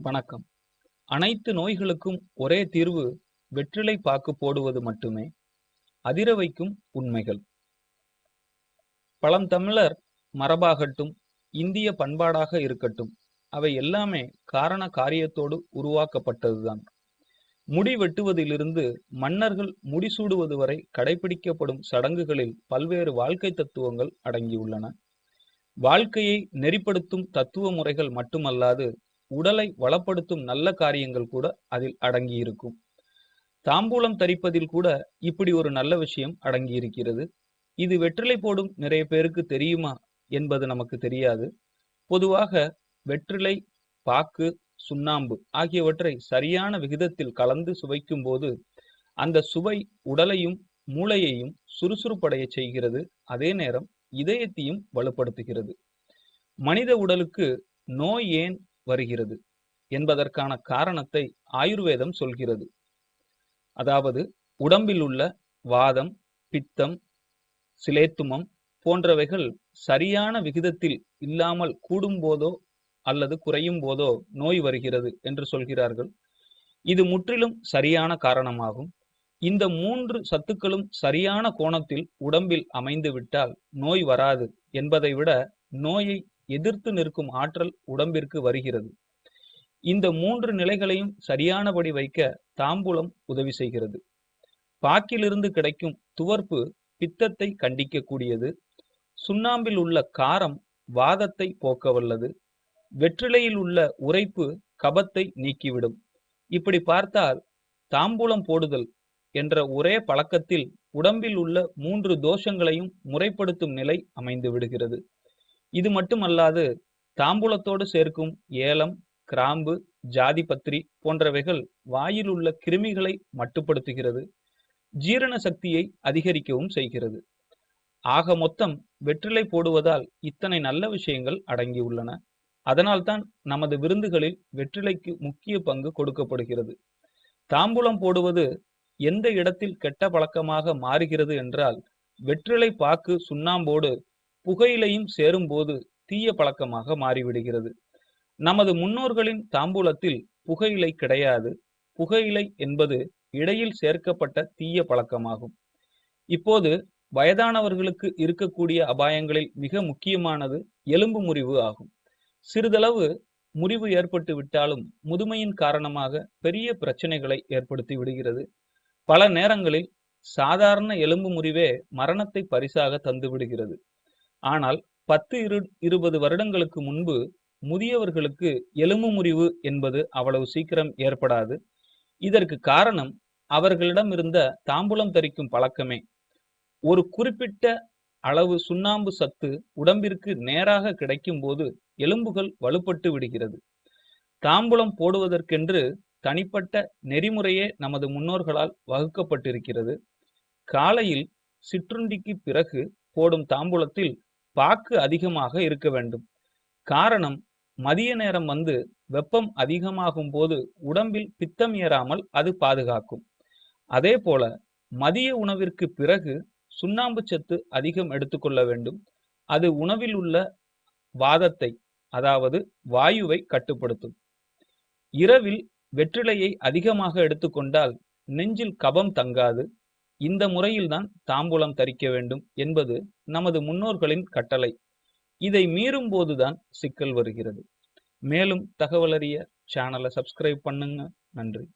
வணக்கம். அனைத்து நோய்களுக்கும் ஒரே தீர்வு வெற்றிலை பாக்கு போடுவது மட்டுமே. அதிர வைக்கும் உண்மைகள். பழந்தமிழர் மரபாகட்டும் இந்திய பண்பாடாக இருக்கட்டும் அவை எல்லாமே காரண காரியத்தோடு உருவாக்கப்பட்டதுதான். முடி வெட்டுவதிலிருந்து மன்னர்கள் முடிசூடுவது வரை கடைபிடிக்கப்படும் சடங்குகளில் பல்வேறு வாழ்க்கை தத்துவங்கள் அடங்கியுள்ளன. வாழ்க்கையை நெறிப்படுத்தும் தத்துவ முறைகள் மட்டுமல்லாது உடலை வளப்படுத்தும் நல்ல காரியங்கள் கூட அதில் அடங்கியிருக்கும். தாம்பூலம் தரிப்பதில் கூட இப்படி ஒரு நல்ல விஷயம் அடங்கியிருக்கிறது. இது வெற்றிலை போடும் நிறைய பேருக்கு தெரியுமா என்பது நமக்கு தெரியாது. பொதுவாக வெற்றிலை பாக்கு சுண்ணாம்பு ஆகியவற்றை சரியான விகிதத்தில் கலந்து சுவைக்கும் போது அந்த சுவை உடலையும் மூளையையும் சுறுசுறுப்படைய செய்கிறது. அதே நேரம் இதயத்தையும் வலுப்படுத்துகிறது. மனித உடலுக்கு நோய் ஏன் வருகிறது என்பதற்கான காரணத்தை ஆயுர்வேதம் சொல்கிறது. அதாவது உடம்பில் உள்ள வாதம் பித்தம் சிலேத்துமம் போன்றவைகள் சரியான விகிதத்தில் இல்லாமல் கூடும் போதோ அல்லது குறையும் போதோ நோய் வருகிறது என்று சொல்கிறார்கள். இது முற்றிலும் சரியான காரணமாகும். இந்த மூன்று சத்துக்களும் சரியான கோணத்தில் உடம்பில் அமைந்து விட்டால் நோய் வராது என்பதை விட நோயை எதிர்த்து நிற்கும் ஆற்றல் உடம்பிற்கு வருகிறது. இந்த மூன்று நிலைகளையும் சரியானபடி வைக்க தாம்பூலம் உதவி செய்கிறது. பாக்கிலிருந்து கிடைக்கும் துவர்ப்பு பித்தத்தை கண்டிக்கக்கூடியது. சுண்ணாம்பில் உள்ள காரம் வாதத்தை போக்க வல்லது வெற்றிலையில் உள்ள உரைப்பு கபத்தை நீக்கிவிடும். இப்படி பார்த்தால் தாம்பூலம் போடுதல் என்ற ஒரே பழக்கத்தில் உடம்பில் உள்ள மூன்று தோஷங்களையும் முறைப்படுத்தும் நிலை அமைந்து விடுகிறது. இது மட்டுமல்லாது தாம்பூலத்தோடு சேர்க்கும் ஏலம் கிராம்பு ஜாதிபத்திரி போன்றவைகள் வாயில் உள்ள கிருமிகளை மட்டுப்படுத்துகிறது ஜீரண சக்தியை அதிகரிக்கவும் செய்கிறது. ஆக மொத்தம் வெற்றிலை போடுவதால் இத்தனை நல்ல விஷயங்கள் அடங்கியுள்ளன. அதனால்தான் நமது விருந்துகளில் வெற்றிலைக்கு முக்கிய பங்கு கொடுக்கப்படுகிறது. தாம்பூலம் போடுவது எந்த இடத்தில் கெட்ட பழக்கமாக மாறுகிறது என்றால் வெற்றிலை பாக்கு சுண்ணாம்போடு புகையிலையும் சேரும்போது தீய பழக்கமாக மாறிவிடுகிறது. நமது முன்னோர்களின் தாம்பூலத்தில் புகையிலை கிடையாது. புகையிலை என்பது இடையில் சேர்க்கப்பட்ட தீய பழக்கமாகும். இப்போது வயதானவர்களுக்கு இருக்கக்கூடிய அபாயங்களில் மிக முக்கியமானது எலும்பு முறிவு ஆகும். சிறிதளவு முறிவு ஏற்பட்டு விட்டாலும் முதுமையின் காரணமாக பெரிய பிரச்சனைகளை ஏற்படுத்தி விடுகிறது. பல நேரங்களில் சாதாரண எலும்பு முறிவே மரணத்தை பரிசாக தந்து விடுகிறது ஆனால் பத்து இரு இருபது வருடங்களுக்கு முன்பு முதியவர்களுக்கு எலும்பு முறிவு என்பது அவ்வளவு சீக்கிரம் ஏற்படாது. இதற்கு காரணம் அவர்களிடம் இருந்த தாம்பூலம் தரிக்கும் பழக்கமே. ஒரு குறிப்பிட்ட அளவு சுண்ணாம்பு சத்து உடம்பிற்கு நேராக கிடைக்கும் போது எலும்புகள் வலுப்பட்டு விடுகிறது. தாம்பூலம் போடுவதற்கென்று தனிப்பட்ட நெறிமுறையே நமது முன்னோர்களால் வகுக்கப்பட்டிருக்கிறது. காலையில் சிற்றுண்டிக்கு பிறகு போடும் தாம்பூலத்தில் பாக்கு அதிகமாக இருக்க வேண்டும். காரணம் மதிய நேரம் வந்து வெப்பம் அதிகமாகும் போது உடம்பில் பித்தம் ஏறாமல் அது பாதுகாக்கும். அதே போல மதிய உணவிற்கு பிறகு சுண்ணாம்பு சத்து அதிகம் எடுத்துக்கொள்ள வேண்டும். அது உணவில் உள்ள வாதத்தை அதாவது வாயுவை கட்டுப்படுத்தும். இரவில் வெற்றிலையை அதிகமாக எடுத்துக்கொண்டால் நெஞ்சில் கபம் தங்காது. இந்த முறையில்தான் தாம்பூலம் தரிக்க வேண்டும் என்பது நமது முன்னோர்களின் கட்டளை. இதை மீறும் போதுதான் சிக்கல் வருகிறது. மேலும் தகவலறிய சேனலை சப்ஸ்கிரைப் பண்ணுங்க. நன்றி.